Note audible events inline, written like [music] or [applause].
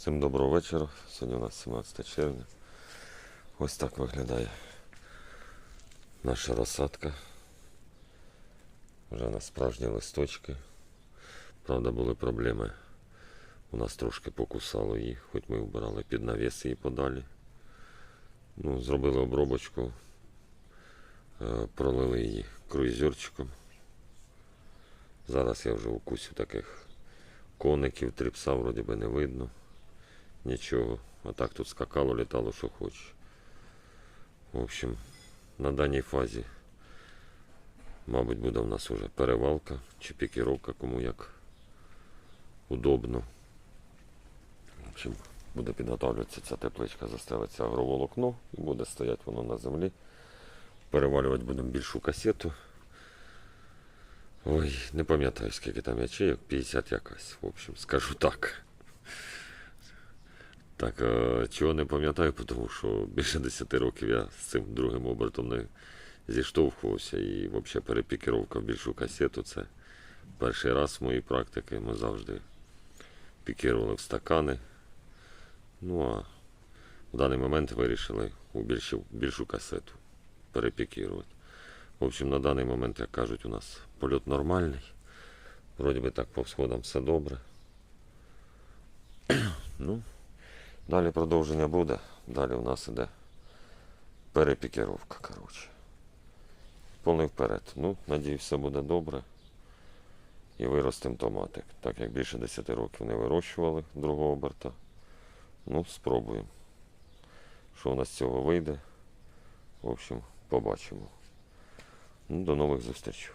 Всім доброго вечора. Сьогодні у нас 17 червня. Ось так виглядає наша розсадка. Вже на справжні листочки. Правда, були проблеми. У нас трошки покусало її, хоч ми вбирали під навіс її подалі. Ну, зробили обробочку, е, пролили її круїзерчиком. Зараз я вже укусю таких коників, тріпса вроді би не видно. Нічого. А так тут скакало, літало, що хочеш. В общем, на даній фазі, мабуть, буде в нас уже перевалка чи пікіровка, кому як удобно. В общем, буде підготовлюватися ця тепличка, застелиться агроволокно і буде стояти воно на землі. Перевалювати будемо більшу касету. Ой, не пам'ятаю, скільки там ячеїв, 50 якась. В общем, скажу так. Так, е, чого не пам'ятаю, тому що більше 10 років я з цим другим обертом не зіштовхувався і взагалі перепікіровка в більшу касету це перший раз в моїй практиці. Ми завжди пікірували в стакани. Ну а в даний момент вирішили у більшу, більшу касету перепікірувати. В общем, на даний момент, як кажуть, у нас польот нормальний. Вроді би так по всходам все добре. [clears throat] ну, далі продовження буде. Далі у нас іде перепікіровка, коротше. Повний вперед. Ну, надіюсь, все буде добре. І виростемо томатик. Так як більше 10 років не вирощували другого оберта. Ну, спробуємо. Що у нас з цього вийде. В общем, побачимо. Ну, до нових зустрічей.